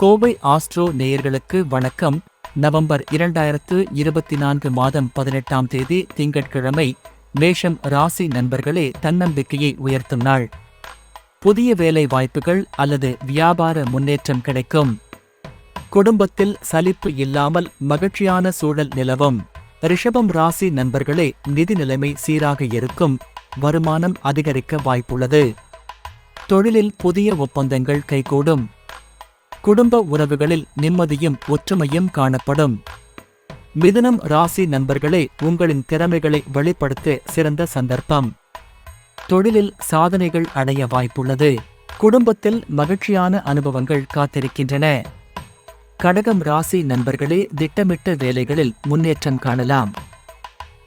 Kovai astro நேயர்களுக்கு வணக்கம். November இரண்டாயிரத்து இருபத்தி நான்கு மாதம் பதினெட்டாம் தேதி திங்கட்கிழமை மேஷம் ராசி நண்பர்களே தன்னம்பிக்கையை உயர்த்தும் நாள். புதிய வேலை வாய்ப்புகள் அல்லது வியாபார முன்னேற்றம் கிடைக்கும். குடும்பத்தில் சலிப்பு இல்லாமல் மகிழ்ச்சியான சூழல் நிலவும். ரிஷபம் ராசி நண்பர்களே நிதி நிலைமை சீராக இருக்கும். வருமானம் அதிகரிக்க வாய்ப்புள்ளது. தொழிலில் புதிய ஒப்பந்தங்கள் கைகூடும். குடும்ப உறவுகளில் நிம்மதியும் ஒற்றுமையும் காணப்படும். மிதுனம் ராசி நண்பர்களே உங்களின் திறமைகளை வெளிப்படுத்த சிறந்த சந்தர்ப்பம். தொழிலில் சாதனைகள் அடைய வாய்ப்புள்ளது. குடும்பத்தில் மகிழ்ச்சியான அனுபவங்கள் காத்திருக்கின்றன. கடகம் ராசி நண்பர்களே திட்டமிட்ட வேலைகளில் முன்னேற்றம் காணலாம்.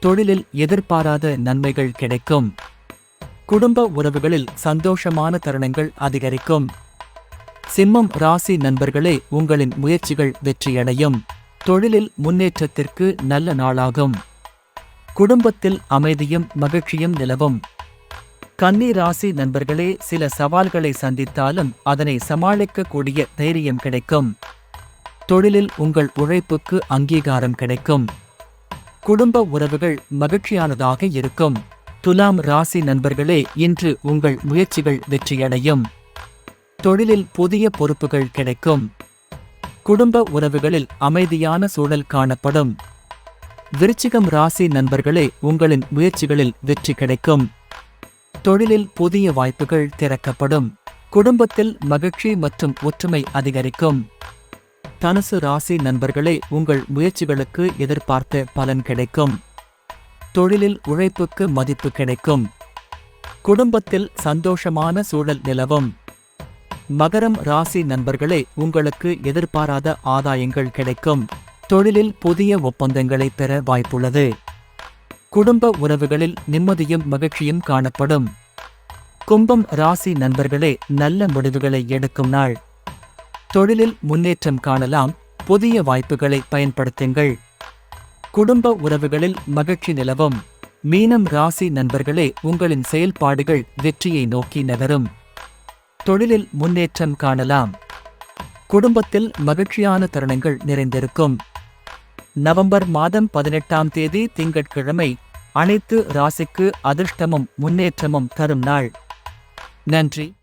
தொழிலில் எதிர்பாராத நன்மைகள் கிடைக்கும். குடும்ப உறவுகளில் சந்தோஷமான தருணங்கள் அதிகரிக்கும். சிம்மம் ராசி நண்பர்களே உங்களின் முயற்சிகள் வெற்றியடையும். தொழிலில் முன்னேற்றத்திற்கு நல்ல நாளாகும். குடும்பத்தில் அமைதியும் மகிழ்ச்சியும் நிலவும். கன்னி ராசி நண்பர்களே சில சவால்களை சந்தித்தாலும் அதனை சமாளிக்கக்கூடிய தைரியம் கிடைக்கும். தொழிலில் உங்கள் உழைப்புக்கு அங்கீகாரம் கிடைக்கும். குடும்ப உறவுகள் மகிழ்ச்சியானதாக இருக்கும். துலாம் ராசி நண்பர்களே இன்று உங்கள் முயற்சிகள் வெற்றியடையும். தொழிலில் புதிய பொறுப்புகள் கிடைக்கும். குடும்ப உறவுகளில் அமைதியான சூழல் காணப்படும். விருச்சிகம் ராசி நண்பர்களே உங்களின் முயற்சிகளில் வெற்றி கிடைக்கும். தொழிலில் புதிய வாய்ப்புகள் திறக்கப்படும். குடும்பத்தில் மகிழ்ச்சி மற்றும் ஒற்றுமை அதிகரிக்கும். தனுசு ராசி நண்பர்களே உங்கள் முயற்சிகளுக்கு எதிர்பார்த்த பலன் கிடைக்கும். தொழிலில் உழைப்புக்கு மதிப்பு கிடைக்கும். குடும்பத்தில் சந்தோஷமான சூழல் நிலவும். மகரம் ராசி நண்பர்களே உங்களுக்கு எதிர்பாராத ஆதாயங்கள் கிடைக்கும். தொழிலில் புதிய ஒப்பந்தங்களை பெற வாய்ப்புள்ளது. குடும்ப உறவுகளில் நிம்மதியும் மகிழ்ச்சியும் காணப்படும். கும்பம் ராசி நண்பர்களே நல்ல முடிவுகளை எடுக்கும் நாள். தொழிலில் முன்னேற்றம் காணலாம் புதிய வாய்ப்புகளை பயன்படுத்துங்கள். குடும்ப உறவுகளில் மகிழ்ச்சி நிலவும். மீனம் ராசி நண்பர்களே உங்களின் செயல்பாடுகள் வெற்றியை நோக்கி நகரும். தொழிலில் முன்னேற்றம் காணலாம். குடும்பத்தில் மகிழ்ச்சியான தருணங்கள் நிறைந்திருக்கும். நவம்பர் மாதம் பதினெட்டாம் தேதி திங்கட்கிழமை அனைத்து ராசிக்கு அதிர்ஷ்டமும் முன்னேற்றமும் தரும் நாள். நன்றி.